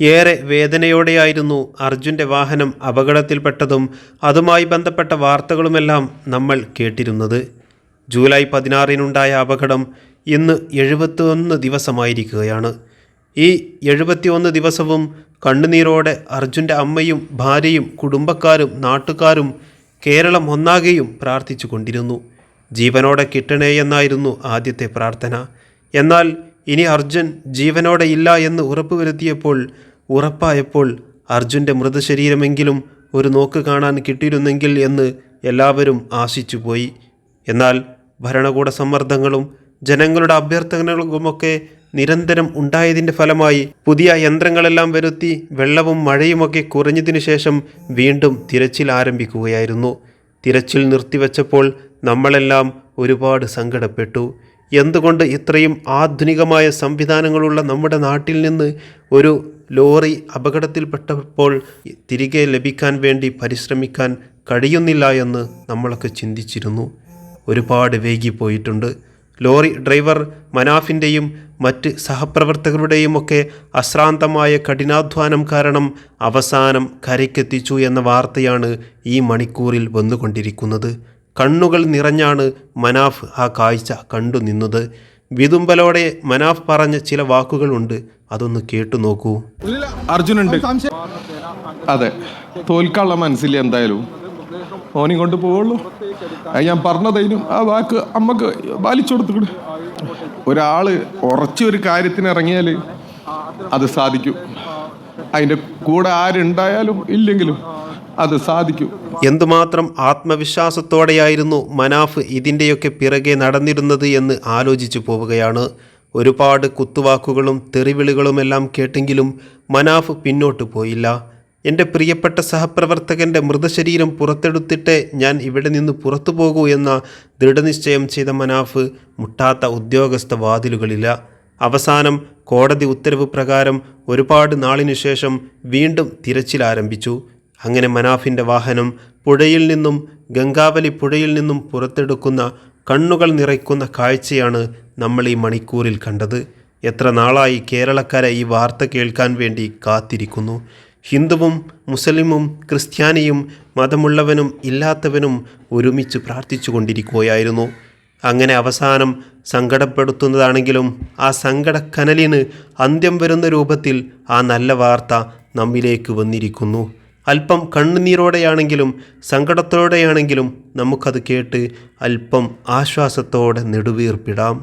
ഏറെ വേദനയോടെയായിരുന്നു അർജുന്റെ വാഹനം അപകടത്തിൽപ്പെട്ടതും അതുമായി ബന്ധപ്പെട്ട വാർത്തകളുമെല്ലാം നമ്മൾ കേട്ടിരുന്നത്. ജൂലൈ പതിനാറിനുണ്ടായ അപകടം ഇന്ന് എഴുപത്തിയൊന്ന് ദിവസമായിരിക്കുകയാണ്. ഈ എഴുപത്തിയൊന്ന് ദിവസവും കണ്ണുനീരോടെ അർജുന്റെ അമ്മയും ഭാര്യയും കുടുംബക്കാരും നാട്ടുകാരും കേരളം ഒന്നാകെയും പ്രാർത്ഥിച്ചു കൊണ്ടിരുന്നു ജീവനോടെ കിട്ടണേ എന്നായിരുന്നു ആദ്യത്തെ പ്രാർത്ഥന. എന്നാൽ ഇനി അർജുൻ ജീവനോടെ ഇല്ല എന്ന് ഉറപ്പുവരുത്തിയപ്പോൾ ഉറപ്പായപ്പോൾ അർജുന്റെ മൃതശരീരമെങ്കിലും ഒരു നോക്ക് കാണാൻ കിട്ടിയിരുന്നെങ്കിൽ എന്ന് എല്ലാവരും ആശിച്ചുപോയി. എന്നാൽ ഭരണകൂട സമ്മർദ്ദങ്ങളും ജനങ്ങളുടെ അഭ്യർത്ഥനകളുമൊക്കെ നിരന്തരം ഉണ്ടായതിന്റെ ഫലമായി പുതിയ യന്ത്രങ്ങളെല്ലാം വരുത്തി വെള്ളവും മഴയുമൊക്കെ കുറഞ്ഞതിനു ശേഷം വീണ്ടും തിരച്ചിൽ ആരംഭിക്കുകയായിരുന്നു. തിരച്ചിൽ നിർത്തിവെച്ചപ്പോൾ നമ്മളെല്ലാം ഒരുപാട് സങ്കടപ്പെട്ടു. എന്തുകൊണ്ട് ഇത്രയും ആധുനികമായ സംവിധാനങ്ങളുള്ള നമ്മുടെ നാട്ടിൽ നിന്ന് ഒരു ലോറി അപകടത്തിൽപ്പെട്ടപ്പോൾ തിരികെ ലഭിക്കാൻ വേണ്ടി പരിശ്രമിക്കാൻ കഴിയുന്നില്ല എന്ന് നമ്മളൊക്കെ ചിന്തിച്ചിരുന്നു. ഒരുപാട് വൈകിപ്പോയിട്ടുണ്ട്. ലോറി ഡ്രൈവർ മനാഫിന്റെയും മറ്റ് സഹപ്രവർത്തകരുടെയും ഒക്കെ അശ്രാന്തമായ കഠിനാധ്വാനം കാരണം അവസാനം കരയ്ക്കെത്തിച്ചു എന്ന വാർത്തയാണ് ഈ മണിക്കൂറിൽ വന്നുകൊണ്ടിരിക്കുന്നത്. കണ്ണുകൾ നിറഞ്ഞാണ് മനാഫ് ആ കാഴ്ച കണ്ടു നിന്നത് വിതുമ്പലോടെ മനാഫ് പറഞ്ഞ ചില വാക്കുകളുണ്ട് അതൊന്ന് കേട്ടു നോക്കൂ. അർജുനുണ്ട്. അതെ. തോൽക്കാനുള്ള മനസ്സില്ല എന്തായാലും. ഓനെ കൊണ്ട് പോവുള്ളൂ. അത് ഞാൻ പറഞ്ഞതൈനും ആ വാക്ക് അമ്മയ്ക്ക് പാലിച്ചു കൊടുത്തുകൂടെ ഒരാൾ ഉറച്ചൊരു കാര്യത്തിന് ഇറങ്ങിയാൽ അത് സാധിക്കും. അതിന്റെ കൂടെ ആരുണ്ടായാലും ഇല്ലെങ്കിലും അത് സാധിക്കും. എന്തുമാത്രം ആത്മവിശ്വാസത്തോടെയായിരുന്നു മനാഫ് ഇതിന്റെയൊക്കെ പിറകെ നടന്നിരുന്നത് എന്ന് ആലോചിച്ചു പോവുകയാണ്. ഒരുപാട് കുത്തുവാക്കുകളും തെറിവിളികളുമെല്ലാം കേട്ടെങ്കിലും മനാഫ് പിന്നോട്ട് പോയില്ല. എന്റെ പ്രിയപ്പെട്ട സഹപ്രവർത്തകന്റെ മൃതശരീരം പുറത്തെടുത്തിട്ട് ഞാൻ ഇവിടെ നിന്ന് പുറത്തു പോകൂ എന്ന ദൃഢനിശ്ചയം ചെയ്ത മനാഫ് മുട്ടാത്ത ഉദ്യോഗസ്ഥ വാതിലുകളില്ല. അവസാനം കോടതി ഉത്തരവ് പ്രകാരം ഒരുപാട് നാളിനു ശേഷം വീണ്ടും തിരച്ചിൽ ആരംഭിച്ചു. അങ്ങനെ മനാഫിന്റെ വാഹനം പുഴയിൽ നിന്നും ഗംഗാവലി പുഴയിൽ നിന്നും പുറത്തെടുക്കുന്ന കണ്ണുകൾ നിറയ്ക്കുന്ന കാഴ്ചയാണ് നമ്മൾ ഈ മണിക്കൂറിൽ കണ്ടത്. എത്ര നാളായി കേരളക്കാരെ ഈ വാർത്ത കേൾക്കാൻ വേണ്ടി കാത്തിരിക്കുന്നു. ഹിന്ദുവും മുസ്ലിമും ക്രിസ്ത്യാനിയും മതമുള്ളവനും ഇല്ലാത്തവനും ഒരുമിച്ച് പ്രാർത്ഥിച്ചു കൊണ്ടിരിക്കുകയായിരുന്നു അങ്ങനെ അവസാനം സങ്കടപ്പെടുത്തുന്നതാണെങ്കിലും ആ സങ്കടക്കനലിന് അന്ത്യം വരുന്ന രൂപത്തിൽ ആ നല്ല വാർത്ത നമ്മിലേക്ക് വന്നിരിക്കുന്നു. അല്പം കണ്ണുനീരോടെയാണെങ്കിലും സങ്കടത്തോടെയാണെങ്കിലും നമുക്കത് കേട്ട് അല്പം ആശ്വാസത്തോടെ നെടുവീർപ്പിടാം.